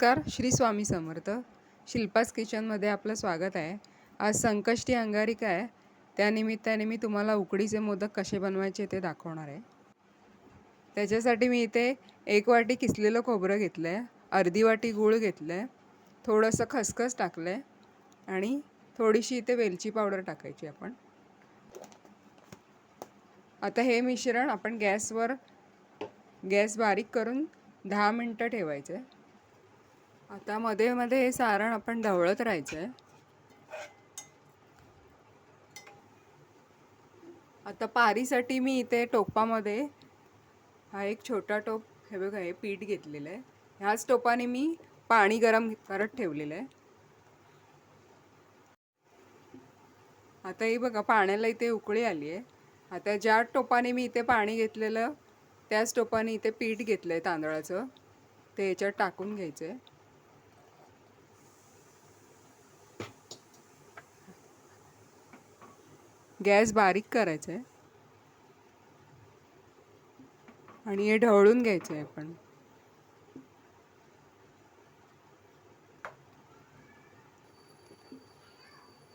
नमस्कार श्री स्वामी समर्थ. शिल्पास किचनमध्ये आपलं स्वागत आहे. आज संकष्टी अंगारिका आहे. त्यानिमित्ताने मी तुम्हाला उकडीचे मोदक कसे बनवायचे ते दाखवणार आहे. त्याच्यासाठी मी इथे एक वाटी किसलेलं खोबरं घेतलं आहे अर्धी वाटी गूळ घेतलं आहे थोडंसं खसखस टाकलं आहे आणि थोडीशी इथे वेलची पावडर टाकायची आपण. आता हे मिश्रण आपण गॅसवर गॅस बारीक करून दहा मिनटं ठेवायचं आहे आता मध्ये मध्ये हे सारण आपण ढवळत राहायचं आहे आता पारीसाठी मी इथे टोपामध्ये हा एक छोटा टोप हे बघा हे पीठ घेतलेलं आहे ह्याच टोपाने मी पाणी गरम करत ठेवलेलं आहे आता ही बघा पाण्याला इथे उकळी आली आहे आता ज्या टोपाने मी इथे पाणी घेतलेलं त्याच टोपाने इथे पीठ घेतलं आहे तांदळाचं. ते याच्यात टाकून घ्यायचं आहे गॅस बारीक करायचा आहे आणि हे ढवळून घ्यायचं आहे आपण.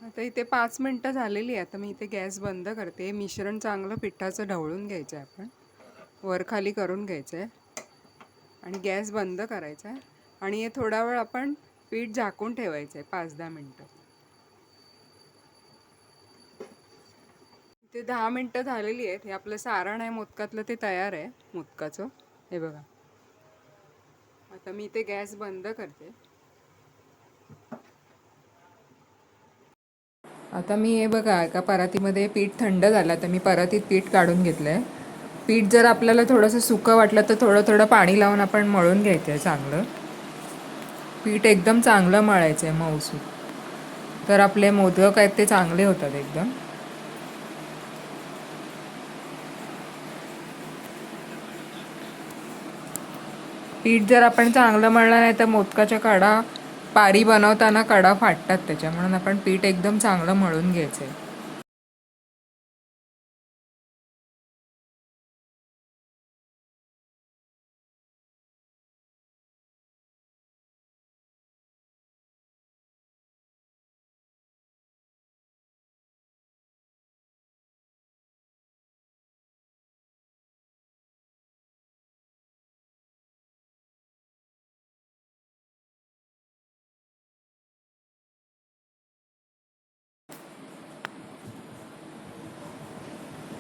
आता इथे पाच मिनटं झालेली आहे आता मी इथे गॅस बंद करते. मिश्रण चांगलं पिठाचं ढवळून घ्यायचं आहे आपण वरखाली करून घ्यायचं आहे आणि गॅस बंद करायचा आहे आणि हे थोडा वेळ आपण पीठ झाकून ठेवायचं आहे पाच दहा मिनटं. ते दहा मिनटं झालेली आहेत. हे आपलं सारण आहे मोदकातलं ते तयार आहे मोदकाचं. हे बघा. आता मी ते गॅस बंद करते. आता मी हे बघा एका परातीमध्ये पीठ थंड झालं. तर मी परातीत पीठ काढून घेतलं आहे पीठ जर आपल्याला थोडंसं सुकं वाटलं तर थोडं थोडं पाणी लावून आपण मळून घ्यायचं आहे चांगलं. पीठ एकदम चांगलं मळायचं आहे मऊसूत तर आपले मोदक आहेत ते चांगले होतात एकदम. पीठ जर आपण चांगलं मळलं नाही तर मोदकाच्या कडा पारी बनवताना कडा फाटतात त्याच्या म्हणून आपण पीठ एकदम चांगलं मळून घ्यायचं आहे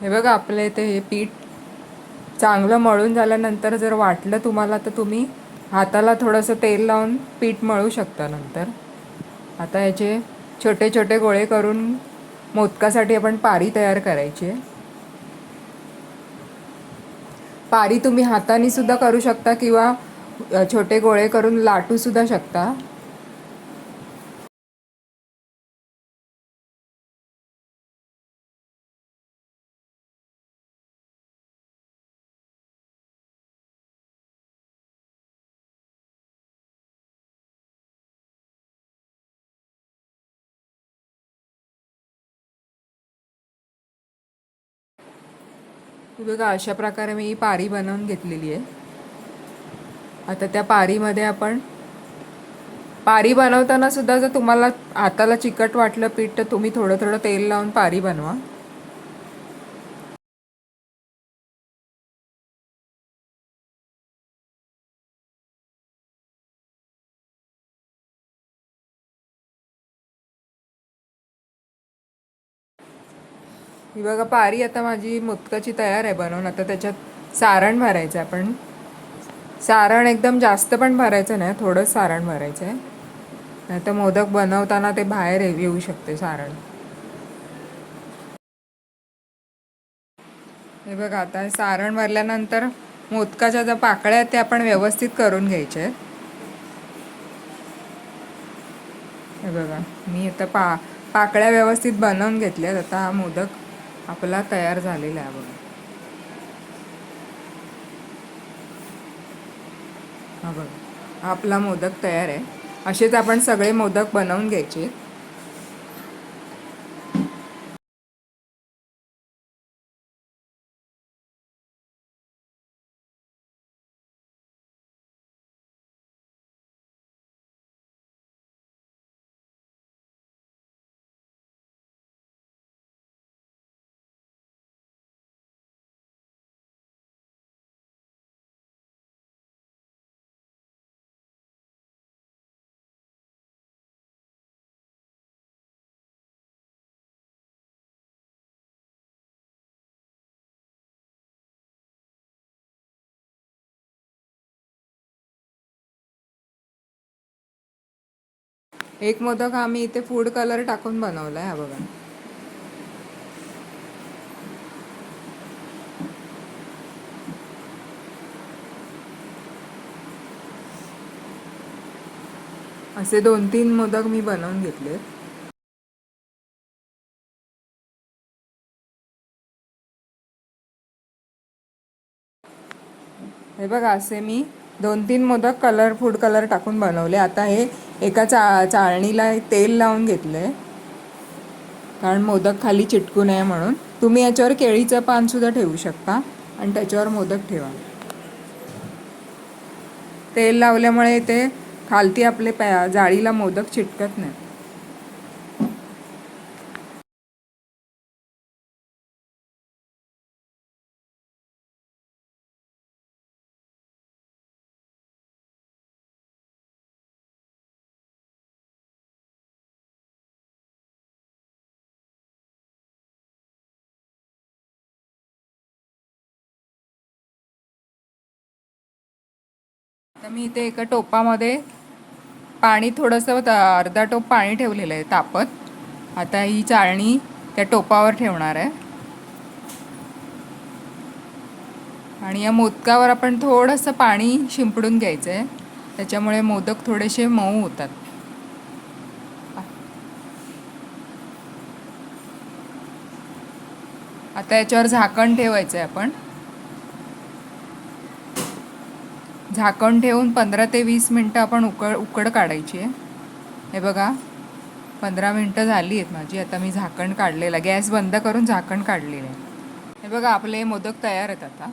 हे बघा आपलं इथे हे पीठ चांगलं मळून झाल्यानंतर जर वाटलं तुम्हाला तर तुम्ही हाताला थोडंसं तेल लावून पीठ मळू शकता नंतर. आता याचे छोटे छोटे गोळे करून मोदकासाठी आपण पारी तयार करायची आहे. पारी तुम्ही हाताने सुद्धा करू शकता किंवा छोटे गोळे करून लाटू सुद्धा शकता बघा अशा प्रकारे मी ही पारी बनवून घेतलेली आहे. आता त्या पारीमध्ये आपण पारी बनवताना सुद्धा जर तुम्हाला हाताला चिकट वाटलं पीठ तर तुम्ही थोडं थोडं तेल लावून पारी बनवा. ही बघा पारी आता माझी मोदकाची तयार आहे बनवून. आता त्याच्यात सारण भरायचं आहे आपण सारण एकदम जास्त पण भरायचं नाही थोडंच सारण भरायचं आहे नाही तर मोदक बनवताना ते बाहेर येऊ शकते सारण. हे बघा आता सारण भरल्यानंतर मोदकाच्या ज्या पाकळ्या आहेत त्या आपण व्यवस्थित करून घ्यायच्या आहेत. हे बघा मी आता पा पाकळ्या व्यवस्थित बनवून घेतल्यात. आता हा मोदक आपला तयार झालेला आहे बघा. हा बघा. आपला मोदक तयार आहे. असेच आपण सगळे मोदक बनवून घ्यायचे. एक मोदक हा मी इथे फूड कलर टाकून बनवला आहे हा बघा. असे दोन तीन मोदक मी बनवून घेतले हे बघा असे मी दोन तीन मोदक कलर फूड कलर टाकून बनवले. आता हे एका चा चाळणीला तेल लावून घेतलं आहे कारण मोदक खाली चिटकू नये म्हणून. तुम्ही याच्यावर केळीचं पान सुद्धा ठेवू शकता. आणि त्याच्यावर मोदक ठेवा. तेल लावल्यामुळे ते खालती आपले पॅ जाळीला मोदक चिटकत नाही आता मी इथे एका टोपामध्ये पाणी थोडंसं अर्धा टोप पाणी ठेवलेलं आहे तापत. आता ही चाळणी त्या टोपावर ठेवणार आहे. आणि या मोदकावर आपण थोडंसं पाणी शिंपडून घ्यायचं आहे त्याच्यामुळे मोदक थोडेसे मऊ होतात. आता याच्यावर झाकण ठेवायचं आहे आपण. झाकण ठेवून पंधरा ते वीस मिनटं आपण उकड उकड काढायची आहे. हे बघा पंधरा मिनटं झाली आहेत माझी आता मी झाकण काढलेलं गॅस बंद करून झाकण काढलेलं आहे. हे बघा आपले मोदक तयार आहेत आता.